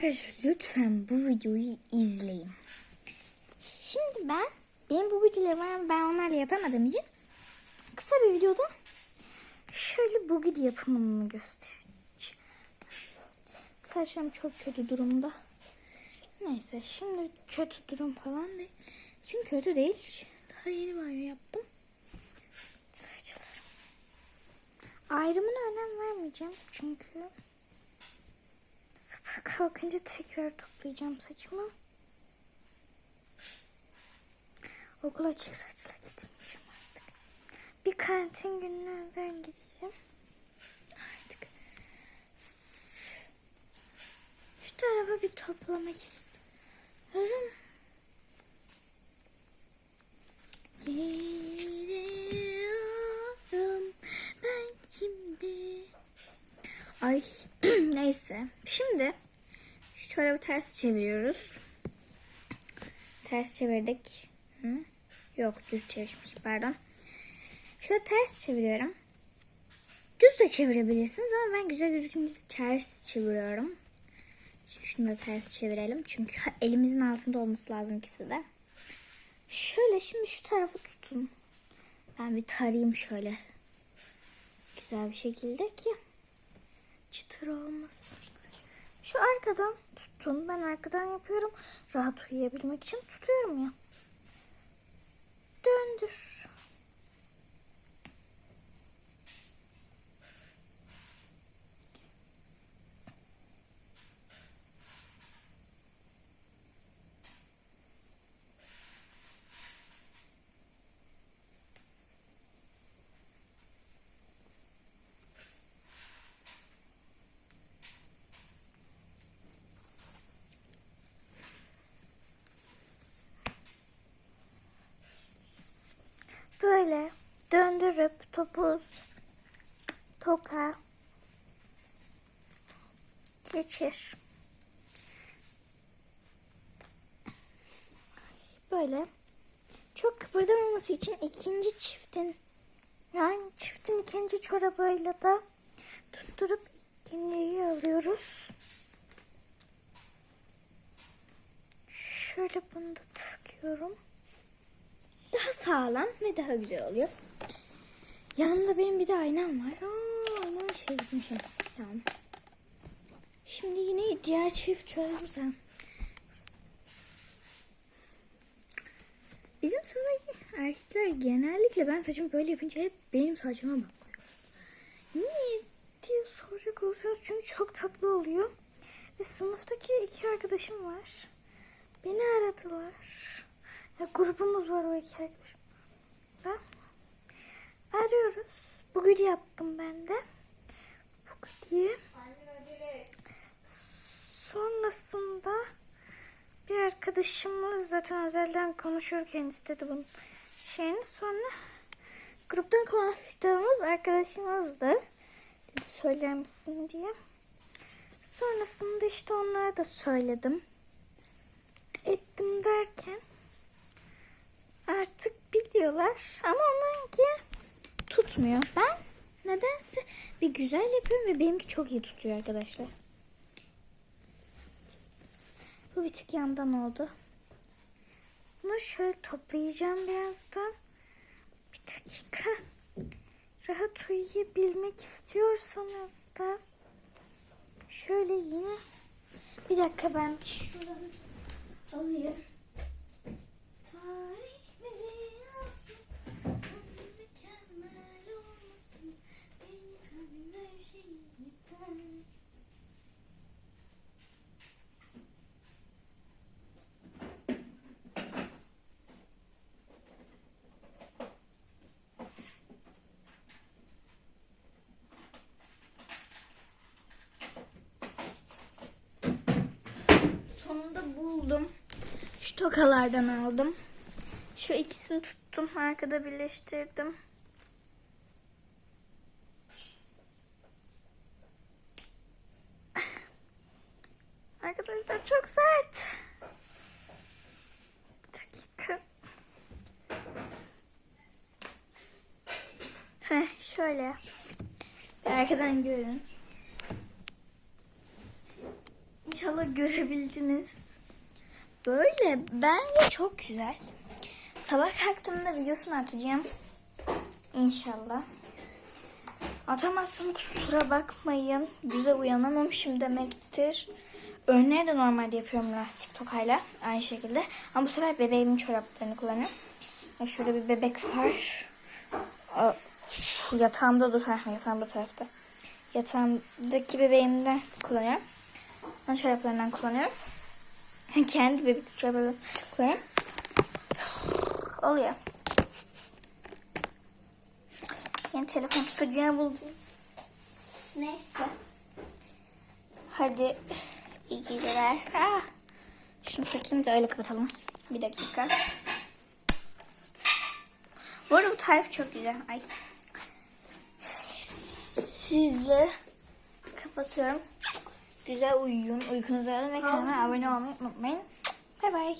Arkadaşlar lütfen bu videoyu izleyin. Şimdi ben benim bu videolarım ben onlarla yapamadığım için kısa bir videoda şöyle bugün yapımını göstereceğim. Saçlarım çok kötü durumda. Neyse şimdi kötü durum falan değil. Çünkü kötü değil. Daha yeni banyo yaptım. Saçlarım. Ayrımına önem vermeyeceğim. Çünkü kalkınca tekrar toplayacağım saçımı. Okula açık saçla gitmeyeceğim artık. Bir kantin gününe özel gideceğim. Artık. Şu tarafa bir toplamak istiyorum. Gidiyorum ben şimdi. Ay neyse. Şimdi şu çorabı ters çeviriyoruz. Ters çevirdik. Hı? Yok düz çevirmiş pardon. Şöyle ters çeviriyorum. Düz de çevirebilirsiniz ama ben güzel gözükün diye ters çeviriyorum. Şimdi şunu da ters çevirelim. Çünkü elimizin altında olması lazım ikisi de. Şöyle şimdi şu tarafı tutun. Ben bir tarayayım şöyle. Güzel bir şekilde ki çıtır olmasın. Şu arkadan tutun. Ben arkadan yapıyorum. Rahat uyuyabilmek için tutuyorum ya. Döndür. Böyle döndürüp topuz, toka geçir. Böyle çok kıpırdamaması için ikinci çiftin yani çiftin ikinci çorabıyla da tutturup ikinciyi alıyoruz. Şöyle bunu da takıyorum sağlam ve daha güzel oluyor. Yanımda benim bir de aynam var. Aa, aynamı şey gitmişim. Tamam. Şimdi yine diğer çift çözümse. Bizim sınıftaki erkekler genellikle ben saçımı böyle yapınca hep benim saçıma bakıyor. Niye diye soracak olursanız çünkü çok tatlı oluyor. Ve sınıftaki iki arkadaşım var. Beni aradılar. Ya grubumuz var o iki arkadaşım. Ben arıyoruz. Bugün yaptım ben de. Bugün Sonrasında bir arkadaşımız zaten özelden konuşurken istedi bunun şeyini. Sonra gruptan konuştuğumuz arkadaşımız da dedi söyler misin diye. Sonrasında işte onlara da söyledim. Ettim derken artık biliyorlar ama onlarınki tutmuyor. Ben nedense bir güzel yapıyorum ve benimki çok iyi tutuyor arkadaşlar. Bu bir tık yandan oldu. Bunu şöyle toplayacağım birazdan. Bir dakika. Rahat uyuyabilmek istiyorsanız da şöyle yine bir dakika ben şuradan alayım. Tarih Şu tokalardan aldım. Şu ikisini tuttum. Arkada birleştirdim. Arkadaşlar çok sert. Bir dakika. Heh, şöyle. Bir arkadan görün. İnşallah görebildiniz. Böyle bence çok güzel. Sabah kalktığımda videosunu atacağım. İnşallah. Atamazsam kusura bakmayın. Güzel uyanamamışım demektir. Önleri de normalde yapıyorum lastik tokayla. Aynı şekilde. Ama bu sefer bebeğimin çoraplarını kullanıyorum. Şurada bir bebek var. Şu yatağımda dur. Yatağım bu tarafta. Yatağımdaki bebeğimden kullanıyorum. Onun çoraplarından kullanıyorum. Kendi bebek çoraplarından kullanıyorum. Oluyor. Yeni telefon tutacağımı buldum. Neyse. Hadi iyi geceler. Ah. Şunu takayım da öyle kapatalım. Bir dakika. Bu arada bu tarif çok güzel. Ay. Sizle kapatıyorum. Güzel uyuyun. Uykunuzu alın ve kanala abone olmayı unutmayın. Bay bay.